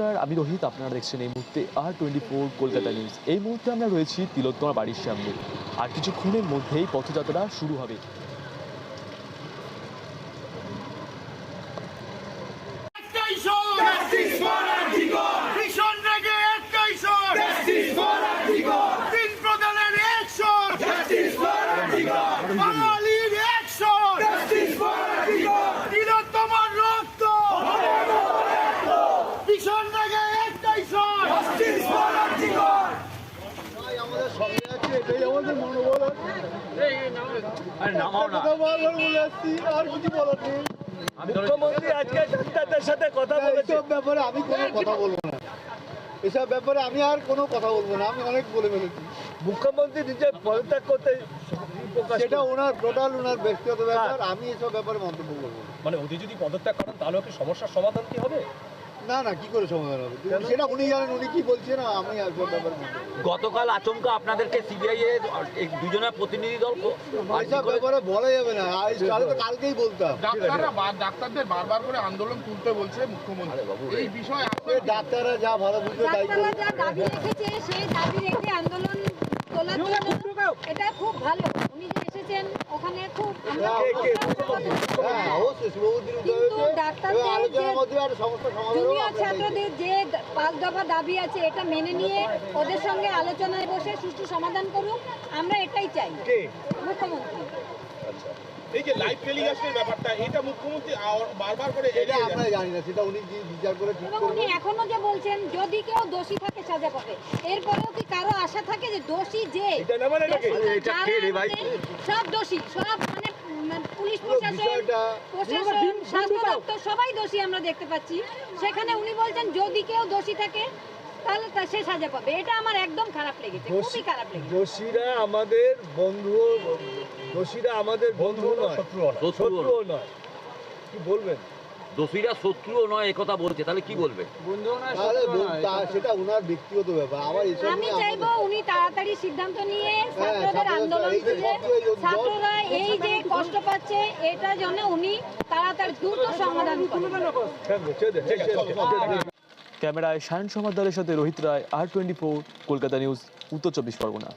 নমস্কার আমি রোহিত আপনারা দেখছেন এই মুহূর্তে R twenty four Kolkata news এই মুহূর্তে আমরা রয়েছি তিলোত্তমা বাড়ির সামনে। আর কিছুক্ষণের মধ্যেই পথযাত্রা শুরু হবে। একটাই আর কিছু বলার নেই মুখ্যমন্ত্রী আজকে ডাক্তারদের সাথে কথা বলেছে। এসব ব্যাপারে আমি কোনো কথা বলব না। এসব ব্যাপারে আমি আর কোনো কথা বলব না আমি অনেক বলে ফেলেছি। মুখ্যমন্ত্রী নিজে পদত্যাগ করতে সেটা ওনার টোটাল ওনার ব্যক্তিগত ব্যাপার আমি এসব ব্যাপারে মন্তব্য করব মানে ওদের যদি পদত্যাগ করেন তাহলে কি সমস্যার সমাধান কি হবে? না না কি করে সমাধান হবে? সেটা উনি জানেন উনি কি বলছেন আমি এসব ব্যাপারে। গতকাল আচমকা আপনাদেরকে সিবিআই এর দুজনের প্রতিনিধি দল করে- ব্যাপারে বলা যাবে না। আজ তাহলে তো কালকেই বলতাম। ডাক্তাররা ডাক্তারদের বারবার করে আন্দোলন তুলতে বলছে মুখ্যমন্ত্রী। এই বিষয়ে ডাক্তাররা যা ভালো বুঝবে তাই ডাক্তাররা করবে। যা দাবি রেখেছে সেই দাবি রেখে আন্দোলন তোলার জন্য এটা খুব ভালো। উনি যে এসেছেন ওখানে খুব আমরা জুনিয়র ছাত্রদের যে পাঁচ দফা দাবি আছে এটা মেনে নিয়ে ওদের সঙ্গে আলোচনায় বসে সুষ্ঠু সমাধান করুক আমরা এটাই চাই। মুখ্যমন্ত্রী। এই যে লাইভ টেলিকাস্টের ব্যাপারটা এটা মুখ্যমন্ত্রী বারবার করে সেটা আমরা জানি না সেটা উনি বিচার করে ঠিক করবেন উনি এখনও যে বলছেন যদি কেউ দোষী থাকে সাজা পাবে। এরপরেও কি কারও আশা থাকে যে দোষী যে এটা না মানে এটা কে রে ভাই? সব দোষী সব মানে প্রশাসন প্রশাসন স্বাস্থ্য দপ্তর সবাই দোষী আমরা দেখতে পাচ্ছি। সেখানে উনি বলছেন যদি কেউ দোষী থাকে তাহলে তা সে সাজা পাবে। এটা আমার একদম খারাপ লেগেছে খুবই খারাপ লেগেছে। দোষীরা আমাদের বন্ধু দোষীরা আমাদের বন্ধু নয়। শত্রুও নয়। কি বলবেন? দোষীরা শত্রুও নয় একথা বলছে। তাহলে কি বলবে? সেটা ওনার ব্যক্তিগত ব্যাপার। আবার আমি চাইব উনি তাড়াতাড়ি সিদ্ধান্ত নিয়ে ছাত্রদের ছাত্রদের আন্দোলন ছাত্ররা এই যে কষ্ট পাচ্ছে এটা জন্য উনি তাড়াতাড়ি দ্রুত সমাধান। ক্যামেরায় সায়ন সমাদ্দারের সাথে Rohit Roy R twenty four Kolkata news Uttar Chabbish Pargana